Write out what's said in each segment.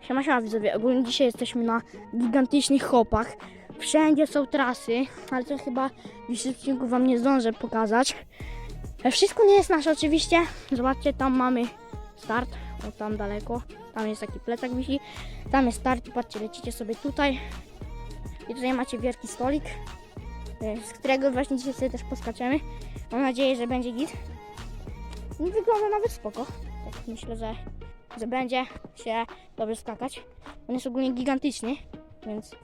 Siema, siema widzowie, ogólnie dzisiaj jesteśmy na gigantycznych hopach. Wszędzie są trasy, ale to chyba w dzisiejszym odcinku wam nie zdążę pokazać. E, Wszystko nie jest nasze oczywiście. Zobaczcie, tam mamy start, o tam daleko. Tam jest taki plecak wisi. Tam jest start, patrzcie, lecicie sobie tutaj. I tutaj macie wielki stolik, e, z którego właśnie dzisiaj sobie też poskaczemy. Mam nadzieję, że będzie git. I wygląda nawet spoko. Tak myślę, że, że będzie się dobrze skakać. On jest ogólnie gigantyczny, więc,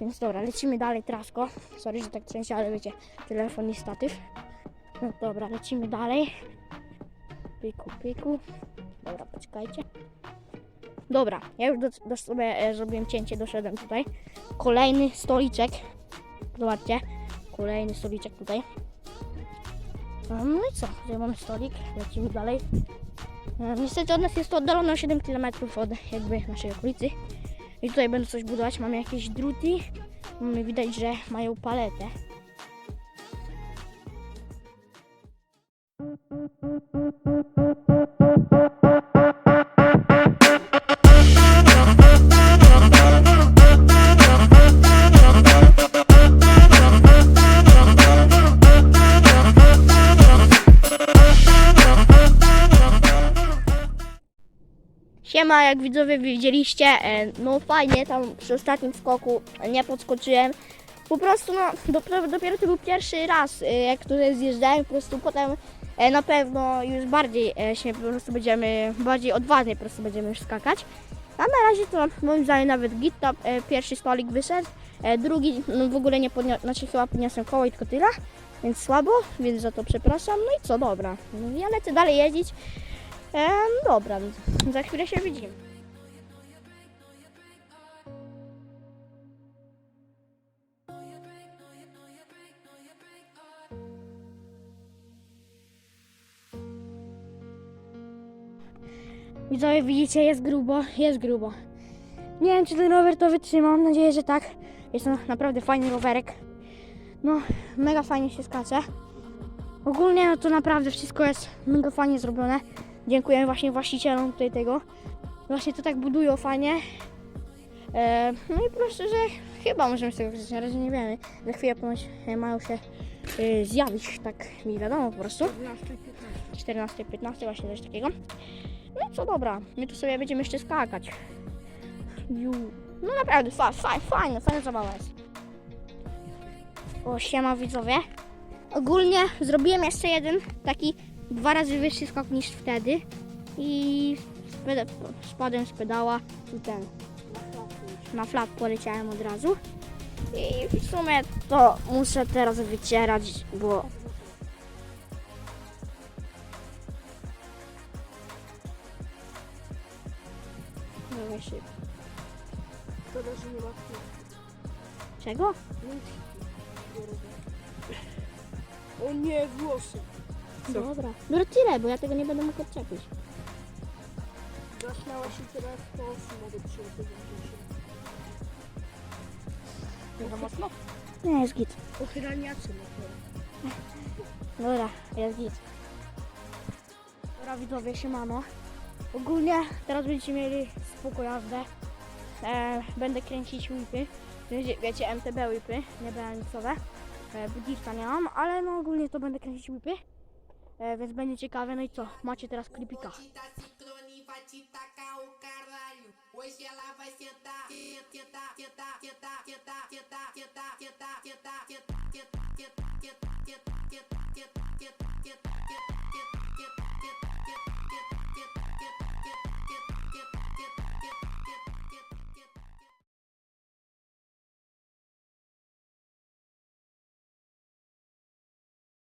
więc dobra, lecimy dalej trasko. Sorry, że tak trzęsie, ale wiecie, telefon i statyw. No dobra, lecimy dalej. Piku, piku. Dobra, poczekajcie. Dobra, ja już do, do sobie e, zrobiłem cięcie, doszedłem tutaj. Kolejny stoliczek. Zobaczcie, kolejny stoliczek tutaj. No i co? Tutaj mamy stolik, lecimy dalej. E, Niestety od nas jest to oddalone o 7 km od jakby naszej okolicy. I tutaj będę coś budować. Mamy jakieś druty. Widać, że mają paletę. Siema, jak widzowie widzieliście, e, no fajnie, tam przy ostatnim skoku nie podskoczyłem. Po prostu, no, dopiero, dopiero to był pierwszy raz, e, jak tutaj zjeżdżałem, po prostu potem e, na pewno już bardziej się po prostu będziemy, bardziej odważnie po prostu będziemy już skakać. A na razie to moim zdaniem nawet git, e, pierwszy stolik wyszedł, drugi no, w ogóle nie podniosłem, znaczy chyba podniosłem koło i tylko tyle, więc słabo, więc za to przepraszam. No i co, dobra, ja lecę dalej jeździć. E, dobra, za chwilę się widzimy. Widzowie, widzicie, jest grubo, jest grubo. Nie wiem, czy ten rower to wytrzyma, mam nadzieję, że tak. Jest to naprawdę fajny rowerek. No, mega fajnie się skacze. Ogólnie no to naprawdę wszystko jest mega fajnie zrobione. Dziękuję właśnie właścicielom tutaj tego. Właśnie to tak budują fajnie. E, no i proszę, że chyba możemy z tego korzystać, na razie nie wiemy. Za chwilę ponoć e, mają się e, zjawić, tak mi wiadomo po prostu. 14-15 właśnie coś takiego. No co dobra, my tu sobie będziemy jeszcze skakać. Ju. No naprawdę, fa, fa, fajne, fajna zabawa jest. O, siema widzowie. Ogólnie zrobiłem jeszcze jeden taki dwa razy wyższy skok niż wtedy i spadłem z pedała i ten na flap poleciałem od razu i w sumie to muszę teraz wycierać, bo nie Czego? O nie, włosy. Co? Dobra. Dobra, tyle, bo ja tego nie będę mógł odczepić. Zaśmiała się teraz, to mogę przyjąć Nie za mocno? Nie, jest git. Ochraniacze na Dobra, jest git. Dobra, widzowie, siemano. Ogólnie teraz będziecie mieli spoko jazdę. E, będę kręcić whipy. Wiecie- Wiecie, MTB whipy, nie BMX-owe. E, Budirta nie mam, ale no ogólnie to będę kręcić whipy. E, więc będzie ciekawe. No i co? Macie teraz klipika.